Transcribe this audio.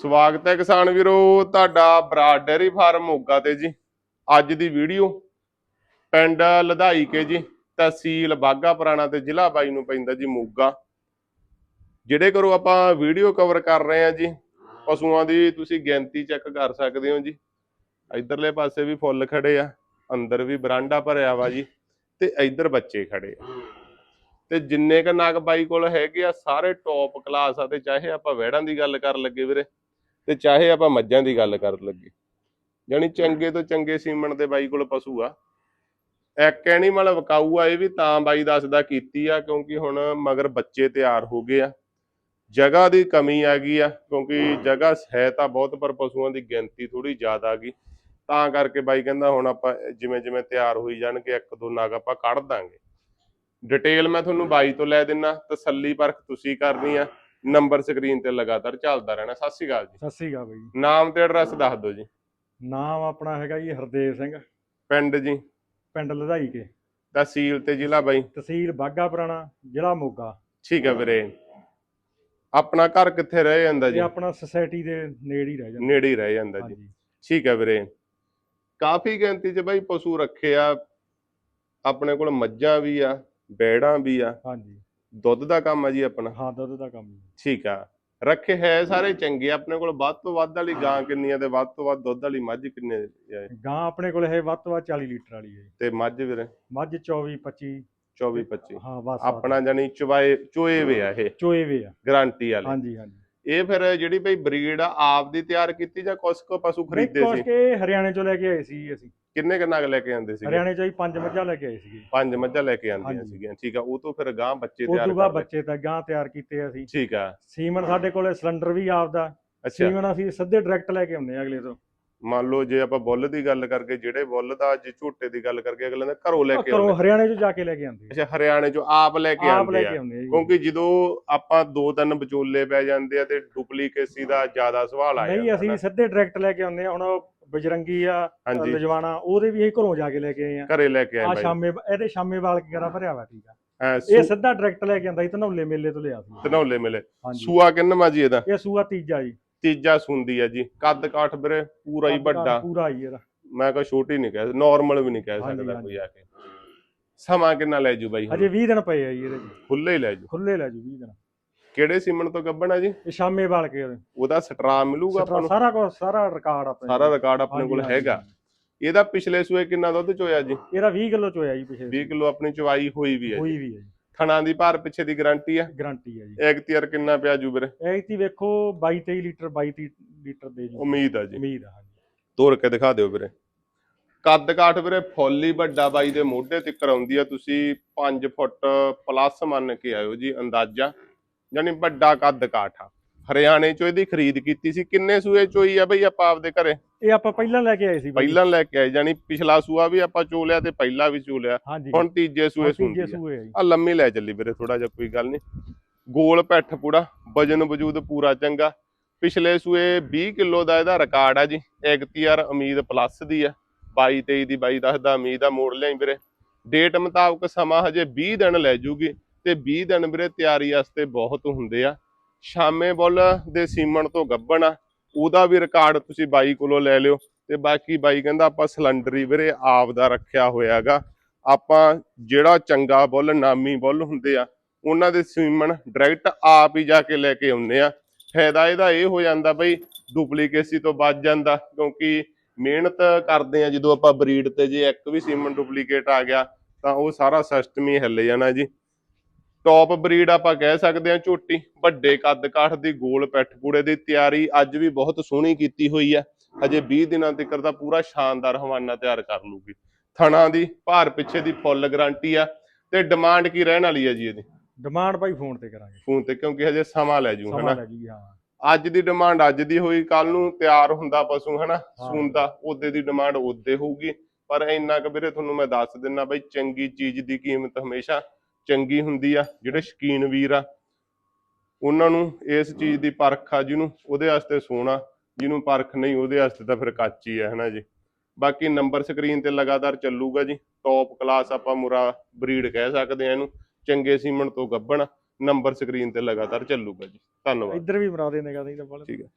ਸਵਾਗਤ ਹੈ ਕਿਸਾਨ ਵੀਰੋ, ਤੁਹਾਡਾ ਬਰਾਡ ਡੇਰੀ ਫਾਰਮ ਮੋਗਾ ਤੇ ਜੀ। ਅੱਜ ਦੀ ਵੀਡੀਓ ਪਿੰਡ ਲਧਾਈ ਕੇ ਜੀ, ਤਹਿਸੀਲ ਬਾਗਾ ਪੁਰਾਣਾ ਤੇ ਜ਼ਿਲ੍ਹਾ ਬਾਈ ਨੂੰ ਪੈਂਦਾ ਜੀ ਮੋਗਾ। ਜਿਹੜੇ ਕਰੋ ਆਪਾਂ ਵੀਡੀਓ ਕਵਰ ਕਰ ਰਹੇ ਆ ਜੀ, ਪਸ਼ੂਆਂ ਦੀ ਤੁਸੀਂ ਗਿਣਤੀ ਚੈੱਕ ਕਰ ਸਕਦੇ ਹੋ ਜੀ। ਇਧਰਲੇ ਪਾਸੇ ਵੀ ਫੁੱਲ ਖੜੇ ਆ, ਅੰਦਰ ਵੀ ਬਰਾਂਡਾ ਭਰਿਆ ਵਾ ਜੀ, ਤੇ ਇਧਰ ਬੱਚੇ ਖੜੇ ਆ। ਤੇ ਜਿੰਨੇ ਕ ਨਾਗ ਬਾਈ ਕੋਲ ਹੈਗੇ ਆ, ਸਾਰੇ ਟੌਪ ਕਲਾਸ ਆ ਤੇ ਚਾਹੇ ਆਪਾਂ ਵਹਿੜਾਂ ਦੀ ਗੱਲ ਕਰ ਲੱਗੇ ਵੀਰੇ ਤੇ ਚਾਹੇ ਆਪਾਂ ਮੱਝਾਂ ਦੀ ਗੱਲ ਕਰਨ ਲੱਗੇ। ਯਾਨੀ ਚੰਗੇ ਤੋਂ ਚੰਗੇ ਸੀਮਣ ਦੇ ਬਾਈ ਕੋਲ ਪਸ਼ੂ ਆ। ਇੱਕ ਐਨੀਮਲ ਵਿਕਾਊ ਆ ਇਹ ਵੀ ਤਾਂ ਬਾਈ ਦੱਸਦਾ ਕੀਤੀ ਆ, ਕਿਉਂਕਿ ਹੁਣ ਮਗਰ ਬੱਚੇ ਤਿਆਰ ਹੋ ਗਏ ਆ। ਜਗ੍ਹਾ ਦੀ ਕਮੀ ਆ ਗਈ ਆ, ਕਿਉਂਕਿ ਜਗ੍ਹਾ ਹੈ ਤਾਂ ਬਹੁਤ, ਪਰ ਪਸ਼ੂਆਂ ਦੀ ਗਿਣਤੀ ਥੋੜੀ ਜ਼ਿਆਦਾ ਆ ਗਈ। ਤਾਂ ਕਰਕੇ ਬਾਈ ਕਹਿੰਦਾ ਹੁਣ ਆਪਾਂ ਜਿਵੇਂ ਜਿਵੇਂ ਤਿਆਰ ਹੋਈ ਜਾਣਗੇ, ਇੱਕ ਦੋ ਨਾਗ ਆਪਾਂ ਕੱਢ ਦਾਂਗੇ। ਡਿਟੇਲ ਮੈਂ ਤੁਹਾਨੂੰ ਬਾਈ ਤੋਂ ਲੈ ਦਿੰਨਾ, ਤਸੱਲੀ ਪਰਖ ਤੁਸੀਂ ਕਰਨੀ ਆ। ਨੰਬਰ ਸਕਰੀਨ ਤੇ ਲਗਾਤਾਰ ਚੱਲਦਾ ਰਹਿਣਾ। ਸਤਿ ਸ਼੍ਰੀ ਅਕਾਲ ਜੀ। ਸਤਿ ਸ੍ਰੀ ਅਕਾਲ ਬਾਈ। ਨਾਮ ਤੇ ਐਡਰੈਸ ਦੱਸ ਦਿਓ ਜੀ। ਨਾਮ ਆਪਣਾ ਹੈਗਾ ਜੀ ਹਰਦੇਵ ਸਿੰਘ। ਪਿੰਡ ਜੀ। ਪਿੰਡ ਲਧਾਈ ਕੇ। ਤਹਿਸੀਲ ਤੇ ਜ਼ਿਲ੍ਹਾ ਬਾਈ। ਤਹਿਸੀਲ ਬਾਗਾ ਪੁਰਾਣਾ ਜ਼ਿਲ੍ਹਾ ਮੋਗਾ। ਠੀਕ ਹੈ ਵੀਰੇ। ਆਪਣਾ ਘਰ ਕਿੱਥੇ ਰਹਿ ਜਾਂਦਾ ਜੀ? ਆਪਣਾ ਸੁਸਾਇਟੀ ਦੇ ਨੇੜੇ ਹੀ ਰਹਿ ਜਾਂਦਾ। ਨੇੜੇ ਹੀ ਰਹਿ ਜਾਂਦਾ ਜੀ। ਹਾਂਜੀ। ਠੀਕ ਹੈ ਵੀਰੇ। ਕਾਫੀ ਗਿਣਤੀ 'ਚ ਬਾਈ ਪਸ਼ੂ ਰੱਖੇ ਆ। ਆਪਣੇ ਕੋਲ ਮੱਝਾਂ ਵੀ ਆ ਬੈੜਾਂ ਵੀ ਆ। ਹਾਂਜੀ। ਦੁੱਧ ਦਾ ਕੰਮ ਆ ਜੀ ਆਪਣਾ। ਹਾਂ ਦੁੱਧ ਦਾ ਕੰਮ। ਠੀਕ ਆ। ਰੱਖੇ ਹੈ ਸਾਰੇ ਚੰਗੇ। ਆਪਣੇ ਕੋਲ ਵੱਧ ਤੋਂ ਵੱਧ ਵਾਲੀ ਗਾਂ ਕਿੰਨੀ ਤੇ ਵੱਧ ਤੋਂ ਵੱਧ ਦੁੱਧ ਵਾਲੀ ਮੱਝ ਕਿੰਨੇ? ਗਾਂ ਆਪਣੇ ਕੋਲ ਹੈ ਵੱਧ ਤੋਂ ਵੱਧ 40 ਲੀਟਰ ਵਾਲੀ ਹੈ। ਤੇ ਮੱਝ ਵੀਰੇ? ਮੱਝ 24 25 24 25 ਹਾਂ ਬਸ ਆਪਣਾ ਜਾਨੀ ਚਵਾਏ ਚੋਏ ਵੇ ਆ ਇਹ। ਚੋਏ ਵੇ ਆ। ਗਾਰੰਟੀ ਵਾਲੇ। ਹਾਂਜੀ ਹਾਂਜੀ। ਇਹ ਫਿਰ ਜਿਹੜੀ ਬਈ ਬਰੀਡ ਆ ਆਪ ਦੀ ਤਿਆਰ ਕੀਤੀ ਜਾਂ ਕੁਛ ਕੋ ਪਸ਼ੂ ਖਰੀਦੇ ਕੁਛ ਸੀ? ਕੇ ਹਰਿਆਣੇ ਚੋਂ ਲੈ ਕੇ ਆਏ ਸੀ ਅਸੀਂ। ਕਿੰਨੇ ਕੁ ਨਗ ਲੈ ਕੇ ਆਂਦੇ ਸੀ ਹਰਿਆਣੇ ਚੋਂ ਹੀ ਪੰਜ ਮੱਝਾਂ ਲੈ ਕੇ ਆਏ ਸੀਗੇ ਪੰਜ ਮੱਝਾਂ ਲੈ ਕੇ ਆਂਦੀਆਂ ਹਾਂਜੀ। ਸੀਗੀਆਂ ਠੀਕ ਆ ਉਹ ਤੋਂ ਫਿਰ ਗਾਂ ਬੱਚੇ ਉਸ ਤਿਆਰ ਤੋਂ ਬਾਅਦ ਕਰ ਲਏ। ਬੱਚੇ ਤਾਂ ਗਾਂ ਤਿਆਰ ਕੀਤੇ ਅਸੀਂ ਠੀਕ ਆ ਸੀਮਨ ਸਾਡੇ ਕੋਲੇ ਸਿਲੰਡਰ ਵੀ ਆਪਦਾ ਅੱਛਾ ਸੀਮਨ ਅਸੀਂ ਸਿੱਧੇ ਡਾਇਰੈਕਟ ਲੈ ਕੇ ਆਉਂਦੇ ਆ ਅਗਲੇ ਤੋਂ ਮੰਨ ਲਓ ਜੇ ਆਪਾਂ ਬੁੱਲ ਦੀ ਗੱਲ ਕਰਕੇ ਜਿਹੜੇ ਬੁੱਲ ਦਾ ਜੇ ਝੋਟੇ ਦੀ ਗੱਲ ਕਰਕੇ ਅਗਲੇ ਨੇ ਘਰੋਂ ਲੈ ਕੇ ਘਰੋਂ ਆਉਂਦੇ ਹਰਿਆਣੇ ਚੋਂ ਜਾ ਕੇ ਲੈ ਕੇ ਆਉਂਦੇ। ਅੱਛਾ ਹਰਿਆਣੇ ਚੋਂ ਆਪ ਲੈ ਕੇ ਆਪ ਲੈ ਆਉਂਦੇ ਕੇ ਆ ਆਉਂਦੇ ਆ ਜੀ। ਕਿਉਂਕਿ ਜਦੋਂ ਆਪਾਂ ਦੋ ਤਿੰਨ ਵਿਚੋਲੇ ਪੈ ਜਾਂਦੇ ਆ ਤੇ ਡੁਪਲੀਕੇਸੀ ਦਾ ਜ਼ਿਆਦਾ ਸਵਾਲ ਆ ਨਹੀਂ ਜਾਂਦਾ ਅਸੀਂ ਨਾ। ਸਿੱਧੇ ਡਾਇਰੈਕਟ ਲੈ ਕੇ ਆਉਂਦੇ ਆ ਹੁਣ ਉਹ ਬਜਰੰਗੀ ਆ ਹਾਂਜੀ। ਲਜਵਾਣਾ ਉਹਦੇ ਵੀ ਅਸੀਂ ਘਰੋਂ ਜਾ ਕੇ ਲੈ ਕੇ ਆਏ ਆ। ਘਰੇ ਲੈ ਕੇ ਆਏ ਆ ਸ਼ਾਮੇ ਇਹਦੇ ਸ਼ਾਮੇ ਵਾਲ ਕਰਾ ਭਰਿਆ ਵਾ ਠੀਕ ਆ? ਇਹ ਸਿੱਧਾ ਡਾਇਰੈਕਟ ਲੈ ਕੇ ਆਂਦਾ ਸੀ ਧਨੌਲੇ ਮੇਲੇ ਤੋਂ ਲਿਆ ਸੀ। ਧਨੌਲੇ ਮਿਲੇ। ਹਾਂਜੀ। ਸੂਆ ਕਿੰਨਵਾ ਜੀ ਇਹਦਾ? ਇਹ ਸੂਆ ਤੀਜਾ ਜੀ। ਤੀਜਾ ਸੁੰਦੀ ਆ ਜੀ। ਕੱਦ ਕਾਠ ਵੀਰੇ ਪੂਰਾ ਹੀ ਵੱਡਾ। ਪੂਰਾ ਹੀ ਇਹਦਾ। ਮੈਂ ਕਹਾਂ ਛੋਟੀ ਨਹੀਂ ਕਹਿ ਨਾਰਮਲ ਵੀ ਨਹੀਂ ਕਹਿ ਹਾਂਜੀ, ਸਕਦਾ। ਕੋਈ ਆ ਕੇ। ਸਮਾਂ ਕਿੰਨਾ ਲੈ ਜੂ ਬਾਈ ਹਜੇ 20 ਦਿਨ ਪਏ ਆ ਜੀ ਇਹਦੇ ਖੁੱਲੇ ਹੀ ਲੈ ਜੂ। ਖੁੱਲੇ ਲੈ ਜੂ 20 ਦਿਨ। ਕਿਹੜੇ ਸੀਮਨ ਤੋਂ ਗੱਬਣਾ ਜੀ? ਇਹ ਸ਼ਾਮੇ ਵਾਲ ਕੇ ਉਹਦੇ। ਉਹਦਾ ਸਟਰਾ ਮਿਲੂਗਾ ਆਪਾਂ ਨੂੰ? ਸਾਰਾ ਕੁਝ ਸਾਰਾ ਰਿਕਾਰਡ ਆਪਣੇ ਸਾਰਾ ਰਿਕਾਰਡ ਆਪਣੇ ਕੋਲ ਹੈਗਾ। ਇਹਦਾ ਪਿਛਲੇ ਸੂਏ ਕਿੰਨਾ ਦੁੱਧ ਚੋਇਆ ਜੀ? ਇਹਦਾ 20 ਕਿਲੋ ਚੋਇਆ ਜੀ ਪਿਛੇ 20 ਕਿਲੋ ਆਪਣੀ ਚਵਾਈ ਹੋਈ ਵੀ ਹੈ ਹੋਈ ਵੀ ਹੈ ਜੀ। ਥਣਾ ਦੀ ਭਾਰ ਪਿੱਛੇ ਦੀ ਗਾਰੰਟੀ ਆ? ਗਾਰੰਟੀ ਹੈ ਜੀ। ਐਗਤੀਆਰ ਕਿੰਨਾ ਪਿਆ ਜੂ ਵੀਰੇ? ਇਹ ਤੀ ਵੇਖੋ 22 23 ਲੀਟਰ 22 30 ਲੀਟਰ ਦੇ ਜੀ। ਉਮੀਦ ਆ ਜੀ। ਉਮੀਦ ਆ ਹਾਂਜੀ। ਤੋੜ ਕੇ ਦਿਖਾ ਦਿਓ ਵੀਰੇ। ਕੱਦ ਕਾਠ ਵੀਰੇ ਫੁੱਲ ਹੀ ਵੱਡਾ ਬਾਈ ਦੇ ਮੋਢੇ ਤੱਕ ਆਉਂਦੀ ਆ। ਤੁਸੀਂ 5 ਫੁੱਟ ਪਲੱਸ ਮੰਨ ਕੇ ਆਇਓ ਜੀ ਅੰਦਾਜ਼ਾ। ਯਾਨੀ ਵੱਡਾ ਕੱਦ ਕਾਠ। ਹਰਿਆਣੇ ਚੋਂ ਇਹਦੀ ਖਰੀਦ ਕੀਤੀ ਸੀ। ਕਿੰਨੇ ਸੂਏ ਚੋਈ ਆ ਬਈ ਆਪਾਂ ਆਪਦੇ ਘਰੇ? ਇਹ ਆਪਾਂ ਪਹਿਲਾਂ ਲੈ ਕੇ ਆਏ ਸੀ ਬਾਈ। ਪਹਿਲਾਂ ਲੈ ਕੇ ਆਏ ਯਾਨੀ ਪਿਛਲਾ ਸੂਆ ਵੀ ਆਪਾਂ ਚੋ ਲਿਆ ਤੇ ਪਹਿਲਾ ਵੀ ਚੋ ਲਿਆ ਹਾਂਜੀ। ਹੁਣ ਤੀਜੇ ਸੂਏ ਹੁਣ ਸੁਣਦੀ ਤੀਜੇ ਆ ਸੂਏ ਆ ਜੀ। ਆ ਲੰਮੀ ਲੈ ਚੱਲੀ ਵੀਰੇ ਥੋੜਾ ਜਿਹਾ ਕੋਈ ਗੱਲ ਨਹੀਂ। ਗੋਲ ਪੈਠ ਪੂੜਾ ਵਜਨ ਵਜੂਦ ਪੂਰਾ ਚੰਗਾ। ਪਿਛਲੇ ਸੂਏ 20 ਕਿਲੋ ਦਾ ਇਹਦਾ ਰਿਕਾਰਡ ਆ ਜੀ। ਐਗਤੀਆਰ ਉਮੀਦ ਪਲੱਸ ਦੀ ਆ। 22 23 ਦੀ 22 ਦੱਸਦਾ ਉਮੀਦ ਆ ਮੋੜ ਲਿਆਈ ਵੀਰੇ। ਡੇਟ ਮੁਤਾਬਕ ਸਮਾਂ ਹਜੇ 20 ਦਿਨ ਲੈ ਜੂਗੀ। ਤੇ 20 ਦਿਨ ਵੀਰੇ ਤਿਆਰੀ ਵਾਸਤੇ ਬਹੁਤ ਹੁੰਦੇ ਆ। ਸ਼ਾਮੇ ਬੁੱਲ ਦੇ ਸੀਮਣ ਤੋਂ ਗੱਬਣ ਆ, ਉਹਦਾ ਵੀ ਰਿਕਾਰਡ ਤੁਸੀਂ ਬਾਈ ਕੋਲੋਂ ਲੈ ਲਿਓ। ਤੇ ਬਾਕੀ ਬਾਈ ਕਹਿੰਦਾ ਆਪਾਂ ਸਿਲੰਡਰ ਹੀ ਵੀਰੇ ਆਪ ਦਾ ਰੱਖਿਆ ਹੋਇਆਗਾ ਆਪਾਂ ਜਿਹੜਾ ਚੰਗਾ ਬੁੱਲ, ਨਾਮੀ ਬੁੱਲ ਹੁੰਦੇ ਆ, ਉਹਨਾਂ ਦੇ ਸੀਮਣ ਡਾਇਰੈਕਟ ਆਪ ਹੀ ਜਾ ਕੇ ਲੈ ਕੇ ਆਉਂਦੇ ਆ। ਫਾਇਦਾ ਇਹਦਾ ਇਹ ਹੋ ਜਾਂਦਾ ਬਈ ਡੁਪਲੀਕੇਸੀ ਤੋਂ ਬਚ ਜਾਂਦਾ, ਕਿਉਂਕਿ ਮਿਹਨਤ ਕਰਦੇ ਆ। ਜਦੋਂ ਆਪਾਂ ਬਰੀਡ ਤੇ ਜੇ ਇੱਕ ਵੀ ਸੀਮਨ ਡੁਪਲੀਕੇਟ ਆ ਗਿਆ, ਤਾਂ ਉਹ ਸਾਰਾ ਸਿਸਟਮ ਹੀ ਹਿੱਲ ਜਾਣਾ ਜੀ। ਟੌਪ ਬਰੀਡ ਆਪਾਂ ਕਹਿ ਸਕਦੇ ਆ ਝੋਟੀ ਵੱਡੇ ਕੱਦ ਕਾਠ ਦੀ ਗੋਲ ਪੈਠ ਪੂੜੇ ਦੀ ਤਿਆਰੀ ਅੱਜ ਵੀ ਬਹੁਤ ਸੋਹਣੀ ਕੀਤੀ ਹੋਈ ਆ ਅਜੇ 20 ਦਿਨਾਂ ਤੱਕ ਦਾ ਪੂਰਾ ਸ਼ਾਨਦਾਰ ਹਵਾਨਾ ਤਿਆਰ ਕਰ ਲੂਗੀ ਥਣਾ ਦੀ ਭਾਰ ਪਿੱਛੇ ਦੀ ਫੁੱਲ ਗਾਰੰਟੀ ਆ ਤੇ ਡਿਮਾਂਡ ਕੀ ਰਹਿਣ ਵਾਲੀ ਆ ਜੀ ਇਹਦੀ? ਡਿਮਾਂਡ ਬਾਈ ਫੋਨ ਤੇ ਕਰਾਂਗੇ। ਫੋਨ ਤੇ ਕਿਉਂਕਿ ਹਜੇ ਸਮਾਂ ਲੈ ਜੂ ਹਨਾ? ਹਾਂ। ਅੱਜ ਦੀ ਡਿਮਾਂਡ ਅੱਜ ਦੀ ਹੋਈ ਕੱਲ ਨੂੰ ਤਿਆਰ ਹੁੰਦਾ ਪਸ਼ੂ ਹਨਾ? ਹਾਂ। ਸੂੰਦਾ ਉਹਦੇ ਦੀ ਡਿਮਾਂਡ ਉਹਦੇ ਹੋਊਗੀ। ਪਰ ਇੰਨਾ ਕੁ ਵੀਰੇ ਤੁਹਾਨੂੰ ਮੈਂ ਦੱਸ ਦਿੰਨਾ ਬਈ ਚੰਗੀ ਚੀਜ਼ ਦੀ ਕੀਮਤ ਹਮੇਸ਼ਾ ਚੰਗੀ ਹੁੰਦੀ ਆ ਜਿਹੜੇ ਸ਼ਕੀਨ ਵੀਰ ਆ ਉਹਨਾਂ ਨੂੰ ਇਸ ਚੀਜ਼ ਦੀ ਪਰਖ ਆ ਜਿਹਨੂੰ ਉਹਦੇ ਵਾਸਤੇ ਸੋਨਾ ਜਿਹਨੂੰ ਪਰਖ ਨਹੀਂ ਉਹਦੇ ਵਾਸਤੇ ਤਾਂ ਫਿਰ ਕੱਚ ਆ ਹਨਾ ਜੀ। ਬਾਕੀ ਨੰਬਰ ਸਕਰੀਨ ਤੇ ਲਗਾਤਾਰ ਚੱਲੂਗਾ ਜੀ। ਟੌਪ ਕਲਾਸ ਆਪਾਂ ਮੁਰਾ ਬਰੀਡ ਕਹਿ ਸਕਦੇ ਆ ਇਹਨੂੰ। ਚੰਗੇ ਸੀਮਨ ਤੋਂ ਗੱਬਣ ਨੰਬਰ ਸਕਰੀਨ ਤੇ ਲਗਾਤਾਰ ਚੱਲੂਗਾ ਜੀ। ਧੰਨਵਾਦ। ਇੱਧਰ ਵੀ ਮਰਾ ਦੇਣੇ ਕਹਿੰਦੇ ਤਾਂ ਬੜਾ ਠੀਕ ਹੈ